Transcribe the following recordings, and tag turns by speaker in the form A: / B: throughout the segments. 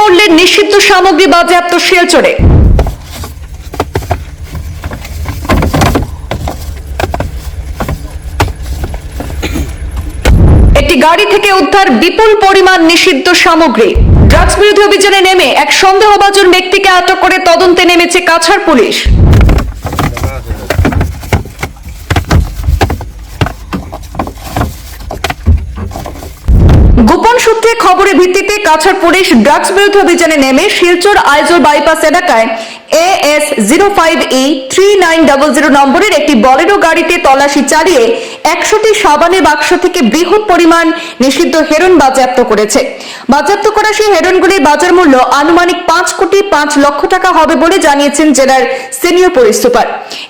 A: মূল্যের নিষিদ্ধ সামগ্রী বাজেয়াপ্ত শিলচরে। একটি গাড়ি থেকে উদ্ধার বিপুল পরিমাণ নিষিদ্ধ সামগ্রী। ড্রাগস বিরোধী অভিযানে নেমে এক সন্দেহভাজন ব্যক্তিকে আটক করে তদন্তে নেমেছে কাছাড় পুলিশ। গোপন সূত্রে খবরের ভিত্তিতে কাছাড় পুলিশ ড্রাগস বিরোধী অভিযানে নেমে শিলচর আইজোর বাইপাস এলাকায় A S zero five E three nine double zero নম্বরের একটি বলেরো গাড়িতে তল্লাশি চালিয়ে একশোটি সাবানের বাক্স থেকে বৃহৎ পরিমাণ নিষিদ্ধ হেরন বাজেয়াপ্ত করেছে। বাজেয়াপ্ত করা সেই হেরনগুলির বাজার মূল্য আনুমানিক পাঁচ কোটি পাঁচ লক্ষ টাকা হবে বলে জানিয়েছেন জেলার সিনিয়র পুলিশ সুপার।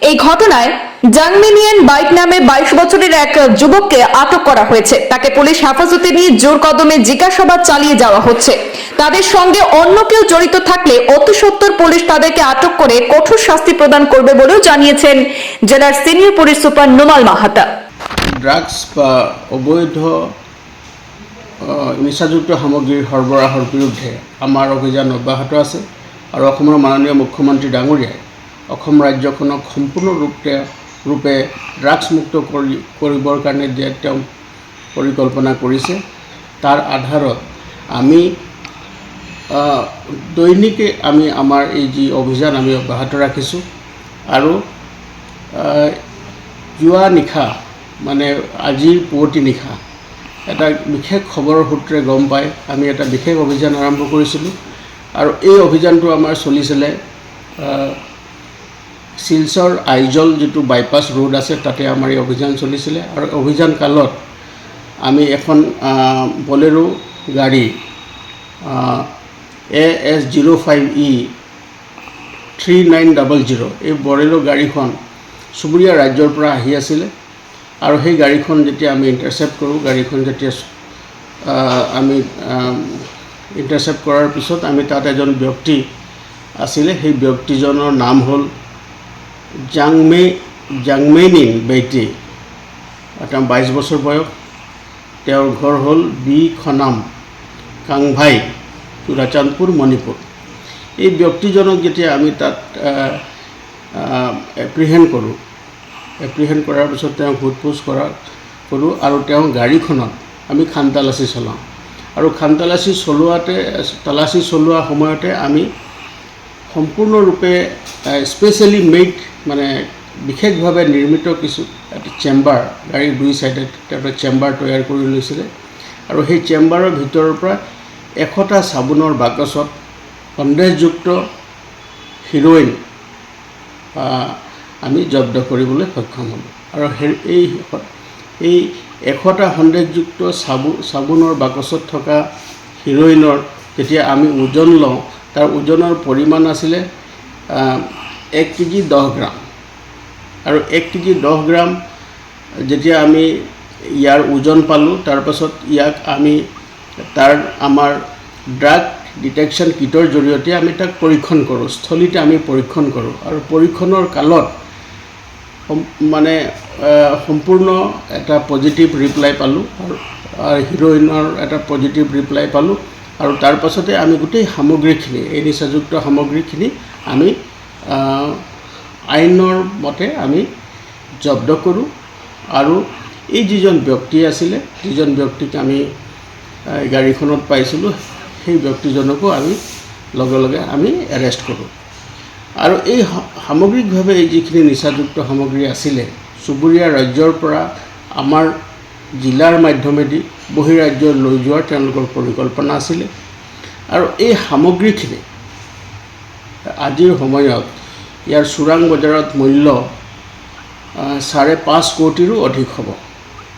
A: এই ঘটনায় জাংমিনিয়ান বাইক নামে বাইশ বছরের এক যুবককে আটক করা হয়েছে। তাকে পুলিশ হেফাজতে নিয়ে জোর কদমে জিজ্ঞাসাবাদ চালিয়ে যাওয়া হচ্ছে। তাদের সঙ্গে অন্য কেউ জড়িত থাকলে অতি সত্তর পুলিশ তাদেরকে আটক করে কঠোর শাস্তি প্রদান করবে বলেও জানিয়েছেন জেলার senior police super Numal Mahatta.
B: Drugs বা অবৈধ নিচাযুক্ত সামগ্ৰীৰ সৰবৰাহৰ বিৰুদ্ধে আমাৰ অভিযান অব্যাহত আছে। অসমৰ মাননীয় মুখ্যমন্ত্ৰী ডাঙৰীয়াই অসম ৰাজ্যখনক ৰূপে ড্ৰাগছমুক্ত কৰি কৰিবৰ কাৰণে যে তেওঁ পৰিকল্পনা কৰিছে, তাৰ আধাৰত আমি দৈনিকে আমি আমাৰ এই যি অভিযান আমি অব্যাহত ৰাখিছোঁ আৰু যোৱা নিশা মানে আজিৰ পুৱতি নিশা, এটা বিশেষ খবৰৰ সূত্ৰে গম পাই আমি এটা বিশেষ অভিযান আৰম্ভ কৰিছিলোঁ আৰু এই অভিযানটো আমাৰ চলিছিলে শিলচৰ আইজল যিটো বাইপাছ ৰোড আছে, তাতে আমাৰ এই অভিযান চলিছিলে। আৰু অভিযান কালত আমি এখন বলেৰো গাড়ী A S zero' five E three nine double zero' এই বৰেলো গাড়ীখন চুবুৰীয়া ৰাজ্যৰ পৰা আহি আছিলে। আৰু সেই গাড়ীখন যেতিয়া আমি ইণ্টাৰচেপ্ট কৰোঁ, গাড়ীখন যেতিয়া আমি ইণ্টাৰচেপ্ট কৰাৰ পিছত আমি তাত এজন ব্যক্তি আছিলে। সেই ব্যক্তিজনৰ নাম হ'ল জাংমে, জাংমেইনিন বেইটি। তেওঁ বাইছ বছৰ বয়স। তেওঁৰ ঘৰ হ'ল বি খনাম, কাংভাই, চুৰাচান্দপুৰ, মণিপুৰ। এই ব্যক্তিজনক যেতিয়া আমি তাত এপ্ৰিহেণ্ড কৰোঁ এপ্ৰিহেণ্ড কৰাৰ পিছত তেওঁ সোধ পোছ কৰা, কৰোঁ আৰু তেওঁ গাড়ীখনত আমি খান তালাচী চলাওঁ। আৰু খান তালাচী চলোৱাতে, তালাচী চলোৱা সময়তে আমি সম্পূৰ্ণৰূপে স্পেচিয়েলি মেড মানে বিশেষভাৱে নিৰ্মিত কিছু এটা চেম্বাৰ গাড়ীৰ দুই চাইডে এটা চেম্বাৰ তৈয়াৰ কৰি লৈছিলে। আৰু সেই চেম্বাৰৰ ভিতৰৰ পৰা এশটা চাবোনৰ বাকচত সন্দেহযুক্ত হিৰ'ইন আমি জব্দ কৰিবলৈ সক্ষম হ'লোঁ। আৰু এই এই এশটা সন্দেহযুক্ত চাবু, চাবোনৰ বাকচত থকা হিৰ'ইনৰ যেতিয়া আমি ওজন লওঁ, তাৰ ওজনৰ পৰিমাণ আছিলে এক কেজি দহ গ্ৰাম আৰু এক কেজি দহ গ্ৰাম যেতিয়া আমি ইয়াৰ ওজন পালোঁ তাৰপাছত ইয়াক আমি তাৰ আমাৰ ড্ৰাগ ডিটেকশ্যন কিটৰ জৰিয়তে আমি তাক পৰীক্ষণ কৰোঁ, স্থলীতে আমি পৰীক্ষণ কৰোঁ। আৰু পৰীক্ষণৰ কালত মানে সম্পূৰ্ণ এটা পজিটিভ ৰিপ্লাই পালোঁ আৰু হিৰ'ইনৰ এটা পজিটিভ ৰিপ্লাই পালোঁ। আৰু তাৰ পাছতে আমি গোটেই সামগ্ৰীখিনি, এই নিচাযুক্ত সামগ্ৰীখিনি আমি আইনৰ মতে আমি জব্দ কৰোঁ আৰু এই যিজন ব্যক্তি আছিলে, যিজন ব্যক্তিক আমি গাড়ীখনত পাইছিলোঁ, সেই ব্যক্তিজনকো আমি লগে লগে আমি এৰেষ্ট কৰোঁ। আৰু এই সামগ্ৰিকভাৱে এই যিখিনি নিচাযুক্ত সামগ্ৰী আছিলে, চুবুৰীয়া ৰাজ্যৰ পৰা আমাৰ জিলাৰ মাধ্যমেদি বহিৰাজ্য লৈ যোৱাৰ তেওঁলোকৰ পৰিকল্পনা আছিলে। আৰু এই সামগ্ৰীখিনি আজিৰ সময়ত ইয়াৰ চোৰাং বজাৰত মূল্য চাৰে পাঁচ কোটিৰো অধিক হ'ব।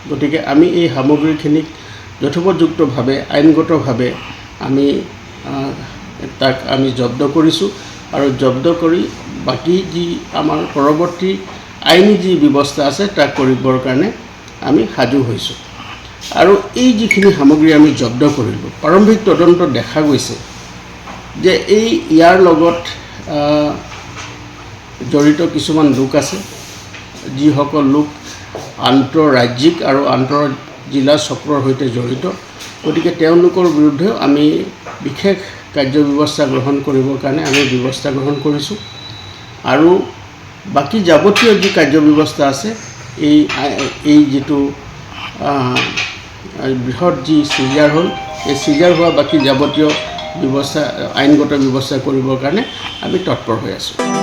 B: গতিকে আমি এই সামগ্ৰীখিনিক যথোপযুক্তভাৱে আইনগতভাৱে আমি তাক আমি জব্দ কৰিছোঁ আৰু জব্দ কৰি বাকী যি আমাৰ পৰৱৰ্তী আইনী যি ব্যৱস্থা আছে তাক কৰিবৰ কাৰণে আমি সাজু হৈছোঁ। আৰু এই যিখিনি সামগ্ৰী আমি জব্দ কৰিলোঁ প্ৰাৰম্ভিক তদন্তত দেখা গৈছে যে এই ইয়াৰ লগত জড়িত কিছুমান লোক আছে, যিসকল লোক আন্তঃৰাজ্যিক আৰু আন্তঃ জিলা চক্ৰৰ সৈতে জড়িত। গতিকে তেওঁলোকৰ বিৰুদ্ধেও আমি বিশেষ কাৰ্যব্যৱস্থা গ্ৰহণ কৰিবৰ কাৰণে আমি ব্যৱস্থা গ্ৰহণ কৰিছোঁ। আৰু বাকী যাৱতীয় যি কাৰ্যব্যৱস্থা আছে, এই এই যিটো বৃহৎ যি চিজাৰ হ'ল, এই চিজাৰ হোৱা বাকী যাৱতীয় ব্যৱস্থা আইনগত ব্যৱস্থা কৰিবৰ কাৰণে আমি তৎপৰ হৈ আছোঁ।